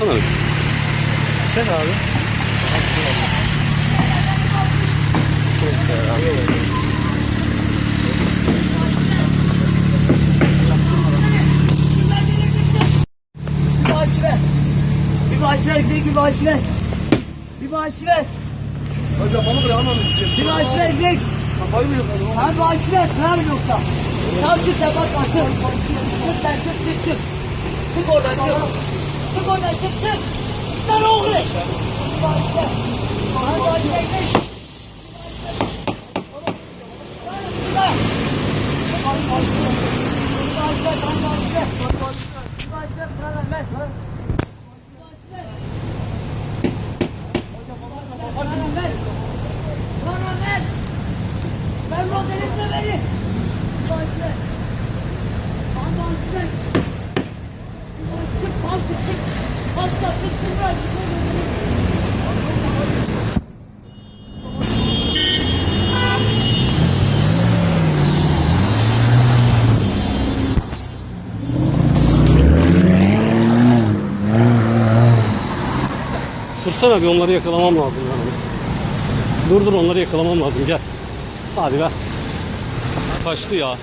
Bir. Sen abi. Bir bağış ver. Bir bağış ver bir bağış ver. Bir bağış ver. Hocam bana bırak ama Bir bağış ver gidelim. Kafayı mı yapalım? Ha bağış ver. Kırar yoksa. Tamam çık sen bak bak çık. Çık sen çık çık çık. Çık oradan çık. Çık oradan çık çık. Sen oğlum. Bir bağış ver. Ha bağış ver gidelim. Ben modelimle beni. Başla. Anlarsın. Çık, kalk, çık. Kalk, çık, çık, bırak. Dursana bir onları yakalamam lazım yani. Dur dur onları yakalamam lazım gel. Hadi be. Kaçtı ya.